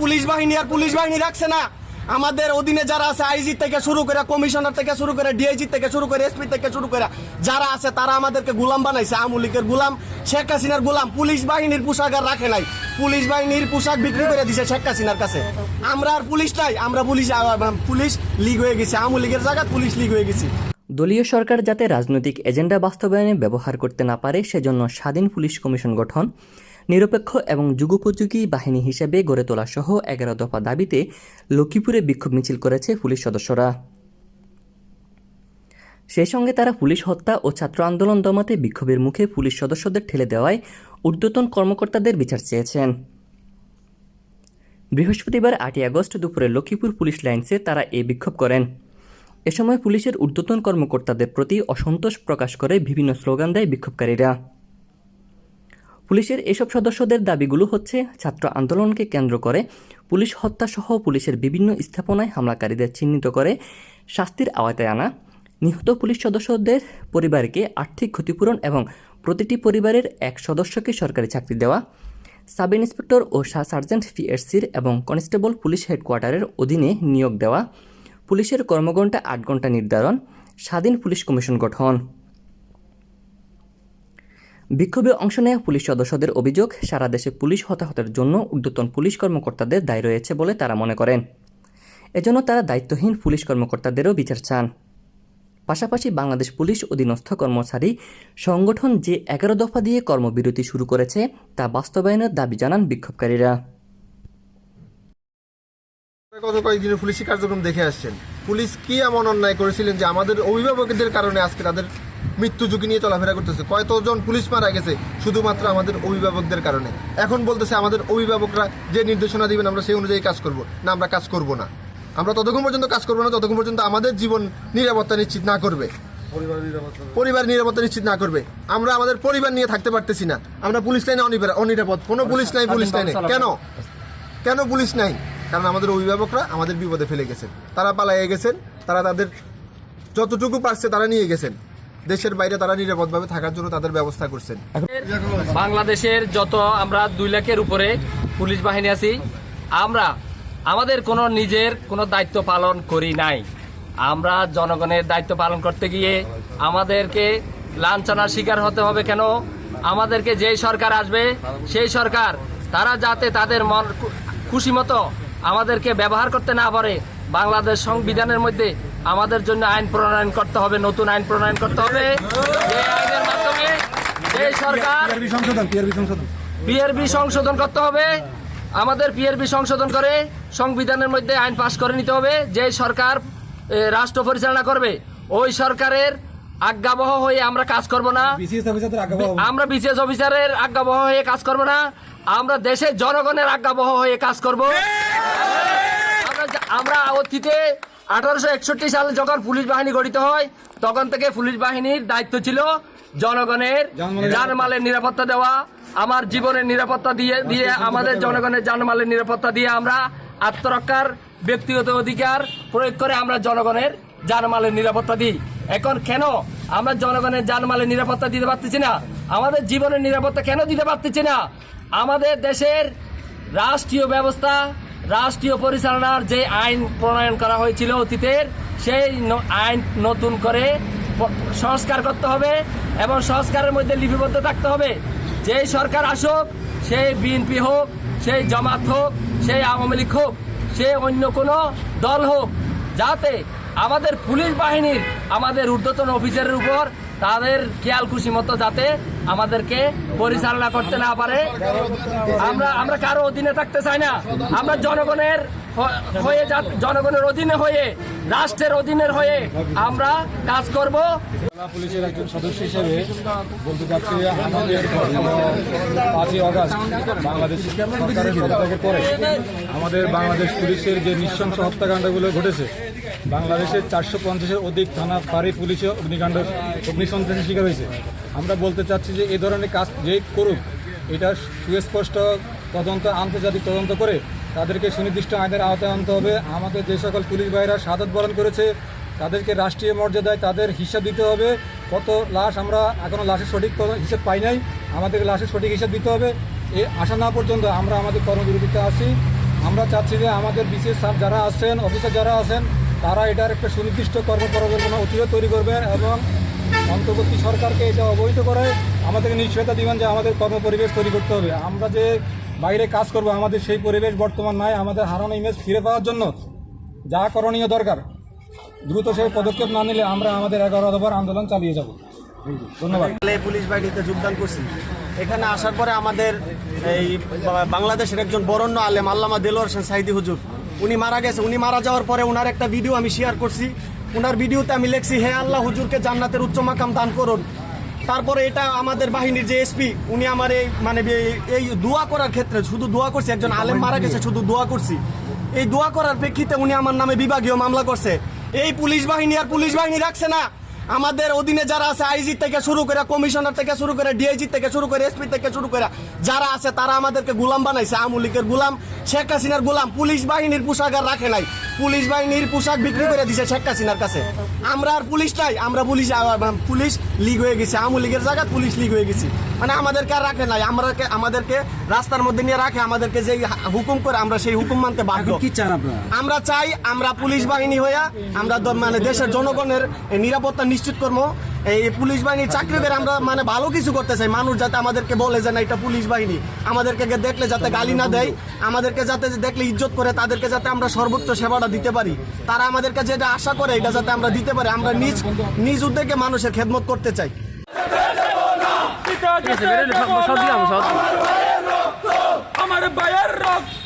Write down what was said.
Police বাহিনী আর police বাহিনী রাখছে না। আমাদের অধীনে যারা আছে আইজি থেকে শুরু করে কমিশনার থেকে শুরু করে ডিআইজি থেকে শুরু করে এসপি থেকে শুরু করে যারা আছে, তারা আমাদেরকে গুলাম বানাইছে, আমুলিকের গুলাম, শেখ হাসিনার গুলাম। পুলিশ বাহিনীর পোশাক আর রাখে নাই। পুলিশ বাহিনীর পোশাক বিক্রি করে দিছে শেখ হাসিনার কাছে। আমরা আর পুলিশ নাই, আমরা পুলিশ পুলিশ লিগ হয়ে গেছে, আমুলিকের জায়গা পুলিশ লিগ হয়ে গেছি। দলীয় সরকার যাতে রাজনৈতিক এজেন্ডা বাস্তবায়নে ব্যবহার করতে না পারে, সেজন্য স্বাধীন পুলিশ কমিশন গঠন নিরপেক্ষ এবং যুগোপযোগী বাহিনী হিসেবে গড়ে তোলা সহ এগারো দফা দাবিতে লক্ষ্মীপুরে বিক্ষোভ মিছিল করেছে পুলিশ সদস্যরা। সেই সঙ্গে তারা পুলিশ হত্যা ও ছাত্র আন্দোলন দমাতে বিক্ষোভের মুখে পুলিশ সদস্যদের ঠেলে দেওয়ায় ঊর্ধ্বতন কর্মকর্তাদের বিচার চেয়েছেন। বৃহস্পতিবার আটই আগস্ট দুপুরে লক্ষ্মীপুর পুলিশ লাইন্সে তারা এই বিক্ষোভ করেন। এ সময় পুলিশের ঊর্ধ্বতন কর্মকর্তাদের প্রতি অসন্তোষ প্রকাশ করে বিভিন্ন স্লোগান দেয় বিক্ষোভকারীরা। পুলিশের এসব সদস্যদের দাবিগুলো হচ্ছে, ছাত্র আন্দোলনকে কেন্দ্র করে পুলিশ হত্যাসহ পুলিশের বিভিন্ন স্থাপনায় হামলাকারীদের চিহ্নিত করে শাস্তির আওতায় আনা, নিহত পুলিশ সদস্যদের পরিবারকে আর্থিক ক্ষতিপূরণ এবং প্রতিটি পরিবারের এক সদস্যকে সরকারি চাকরি দেওয়া, সাব ইন্সপেক্টর ও সা- সার্জেন্ট পিএসসির এবং কনস্টেবল পুলিশ হেডকোয়ার্টারের অধীনে নিয়োগ দেওয়া, পুলিশের কর্মঘণ্টা আট ঘণ্টা নির্ধারণ, স্বাধীন পুলিশ কমিশন গঠন। বিক্ষোভে অংশ নেওয়া পুলিশ সদস্যদের অভিযোগ, সারা দেশে পুলিশ হতাহতের জন্য ঊর্ধ্বতন পুলিশ কর্মকর্তাদের দায় রয়েছে বলে তারা মনে করেন। এজন্য তারা দায়িত্বহীন পুলিশ কর্মকর্তাদেরও বিচার চান। পাশাপাশি বাংলাদেশ পুলিশ অধীনস্থ কর্মচারী সংগঠন যে এগারো দফা দিয়ে কর্মবিরতি শুরু করেছে, তা বাস্তবায়নের দাবি জানান বিক্ষোভকারীরা। গত কয়েকদিনের পুলিশি কার্যক্রম দেখে আসছেন। পুলিশ কি এমন অন্যায় করেছিলেন যে আমাদের অভিভাবকদের কারণে আজকে তাদের মৃত্যু ঝুঁকি নিয়ে চলাফেরা করতেছে। কয়তজন পুলিশ মারা গেছে শুধুমাত্র আমাদের অভিভাবকদের কারণে। এখন বলতেছে আমাদের অভিভাবকরা যে নির্দেশনা দিবেন আমরা সেই অনুযায়ী কাজ করব। না আমরা কাজ করব না। আমরা ততক্ষণ পর্যন্ত কাজ করব না যতক্ষণ পর্যন্ত আমাদের জীবন নিরাপত্তা নিশ্চিত না করবে। পরিবার নিরাপত্তা নিশ্চিত না করবে। আমরা আমাদের পরিবার নিয়ে থাকতে পারতেছি না। আমরা পুলিশ লাইনে অনিরাপদ অনিরাপদ। কোনো পুলিশ নাই পুলিশ লাইনে। কেন? কেন পুলিশ নাই? কারণ আমাদের অভিভাবকরা আমাদের বিপদে ফেলে গেছেন। তারা পালাইয়ে গেছেন তারা তাদের যতটুকু পারছে তারা নিয়ে গেছেন। দেশের বাইরে তারা নিরাপদভাবে থাকার জন্য তাদের ব্যবস্থা করছেন। বাংলাদেশের যত আমরা দুই লাখের উপরে পুলিশ বাহিনী আছি, আমরা, আমাদের কোনো নিজের কোনো দায়িত্ব পালন করি নাই। আমরা জনগণের দায়িত্ব পালন করতে গিয়ে আমাদেরকে লাঞ্ছনার শিকার হতে হবে কেন? আমাদেরকে যেই সরকার আসবে, সেই সরকার, তারা যাতে তাদের মন খুশি মতো আমাদেরকে ব্যবহার করতে না পারে। বাংলাদেশ সংবিধানের মধ্যে আমাদের জন্য আইন প্রণয়ন করতে হবে নতুন আইন প্রণয়ন করতে হবে। যে আইনের মাধ্যমে যে সরকার পিআরবি সংশোধন করতে হবে আমাদের পিআরবি সংশোধন করে সংবিধানের মধ্যে আইন পাশ করে নিতে হবে। যে সরকার রাষ্ট্র পরিচালনা করবে ওই সরকারের আজ্ঞাবহ হয়ে আমরা কাজ করব না। আমরা বিসিএস অফিসারের আজ্ঞাবহ হয়ে কাজ করব না। আমরা দেশের জনগণের আজ্ঞাবহ হয়ে কাজ করব। আমরা অতীতে আঠারোশো একষট্টি সালে যখন পুলিশ বাহিনী গঠিত হয় তখন থেকে পুলিশ বাহিনীর দায়িত্ব ছিল জনগণের জানমালের নিরাপত্তা। দেওয়া। আমার জীবনের নিরাপত্তা দিয়ে দিয়ে আমাদের জনগণের জানমালের নিরাপত্তা দিয়ে আমরা আত্মরক্ষার ব্যক্তিগত অধিকার প্রয়োগ করে আমরা জনগণের জানমালের নিরাপত্তা দিই। এখন কেন আমরা জনগণের জানমালের নিরাপত্তা দিতে পারতেছি না? আমাদের জীবনের নিরাপত্তা কেন দিতে পারতেছি না? আমাদের দেশের রাষ্ট্রীয় ব্যবস্থা রাষ্ট্রীয় পরিচালনার যে আইন প্রণয়ন করা হয়েছিল অতীতের, সেই আইন নতুন করে সংস্কার করতে হবে এবং সংস্কারের মধ্যে লিপিবদ্ধ থাকতে হবে। যেই সরকার আসুক, সেই বিএনপি হোক, সেই জামাত হোক, সেই আওয়ামী লীগ হোক, সে অন্য কোনো দল হোক, যাতে আমাদের পুলিশ বাহিনীর আমাদের ঊর্ধ্বতন অফিসারের উপর তাদের খেয়াল খুশি মতো যাতে আমাদেরকে পরিচালনা করতে না পারে। আমরা আমরা কারও অধীনে থাকতে চাই না। আমরা জনগণের হয়ে জনগণের অধীনে হয়ে, রাষ্ট্রের অধীনের হয়ে আমরা কাজ করব। পুলিশের একজন সদস্য হিসেবে বলতে চাচ্ছি, আমাদের পাঁচই অগাস্ট বাংলাদেশ পরে আমাদের বাংলাদেশ পুলিশের যে নৃশংস হত্যাকাণ্ডগুলো ঘটেছে, বাংলাদেশের চারশো পঞ্চাশের অধিক থানা ফাঁড়ি পুলিশে অগ্নিকাণ্ড অগ্নিসন্ত্রাসের শিকার হয়েছে। আমরা বলতে চাচ্ছি যে এই ধরনের কাজ যে করুক, এটা সুস্পষ্ট তদন্ত, আন্তর্জাতিক তদন্ত করে তাদেরকে সুনির্দিষ্ট আইনের আওতায় আনতে হবে। আমাদের যে সকল পুলিশ ভাইরা সাদত বরণ করেছে, তাদেরকে রাষ্ট্রীয় মর্যাদায় তাদের হিসাব দিতে হবে। কত লাশ আমরা এখনও লাশের সঠিক হিসাব পাই নাই। আমাদের লাশের সঠিক হিসাব দিতে হবে। এ আসা না পর্যন্ত আমরা আমাদের কর্মবিরতিতে আছি। আমরা চাচ্ছি যে আমাদের বিশেষ স্যার যারা আছেন, অফিসার যারা আছেন, তারা এটার একটা সুনির্দিষ্ট কর্মপরিকল্পনা অতিরিক্ত তৈরি করবেন এবং অন্তর্বর্তী সরকারকে এটা অবহিত করে আমাদেরকে নিশ্চয়তা দিবেন যে আমাদের কর্মপরিবেশ তৈরি করতে হবে। আমরা যে বাইরে কাজ করব, আমাদের সেই পরিবেশ বর্তমান নাই, আমাদের হারানো ইমেজ ফিরে পাওয়ার জন্য যা করণীয় দরকার। দ্রুত সেই পদক্ষেপ না নিলে আমরা আমাদের এগারো দফার আন্দোলন চালিয়ে যাব। ধন্যবাদ। পুলিশ বাহিনীতে যোগদান করছি। এখানে আসার পরে আমাদের এই বাংলাদেশের একজন বরণ্য আলেম, আল্লামা দেলোয়ার হোসেন সাইদি হুজুর। উনি মারা গেছে। উনি মারা যাওয়ার পরে ওনার একটা ভিডিও আমি শেয়ার করছি। ওনার ভিডিওতে আমি লিখছি, হে আল্লাহ হুজুরকে জান্নাতের উচ্চ মাকাম দান করুন। তারপরে এটা আমাদের বাহিনীর যে এসপি উনি আমার এই মানে এই- দোয়া করার ক্ষেত্রে শুধু দোয়া করছি একজন আলেম মারা গেছে শুধু দোয়া করছি। এই দোয়া করার প্রেক্ষিতে উনি আমার নামে বিভাগীয় মামলা করছে। এই পুলিশ বাহিনী আর পুলিশ বাহিনী রাখছে না। আমাদের অধীনে যারা আছে আইজি থেকে শুরু করে কমিশনার থেকে শুরু করে ডিআইজি থেকে শুরু করে এসপি থেকে শুরু করে যারা আছে তারা আমাদেরকে গুলাম বানাইছে। আমুলিকের গুলাম শেখ হাসিনার গুলাম পুলিশ বাহিনীর পোশাক আর রাখে নাই। পুলিশ বাহিনীর পোশাক বিক্রি করে দিছে শেখ হাসিনার কাছে। আমরা আর পুলিশ নাই আমরা পুলিশ পুলিশ লিগ হয়ে গেছে আমুল লীগের জায়গায় পুলিশ লিগ হয়ে গেছি। মানে আমাদেরকে আর রাখে নাই আমরা আমাদেরকে রাস্তার মধ্যে নিয়ে রাখে আমাদেরকে যে হুকুম করে আমরা সেই হুকুম মানতে বাধ্য। কি চান আপনারা? আমরা চাই আমরা পুলিশ বাহিনী হইয়া আমরা মানে দেশের জনগণের নিরাপত্তা নিশ্চিত করব এই পুলিশ বাহিনীর চাকরিদের আমরা মানে ভালো কিছু করতে চাই। মানুষ যাতে আমাদেরকে বলে যে না, এটা পুলিশ বাহিনী। আমাদেরকে দেখলে যাতে গালি না দেয়, আমাদেরকে যাতে দেখলে ইজ্জত করে, তাদেরকে যাতে আমরা সর্বোচ্চ সেবাটা দিতে পারি। তারা আমাদেরকে যেটা আশা করে, এটা যাতে আমরা দিতে পারি। আমরা নিজ নিজ উদ্যোগে মানুষের খেদমত করতে চাই। আমার রক্ত।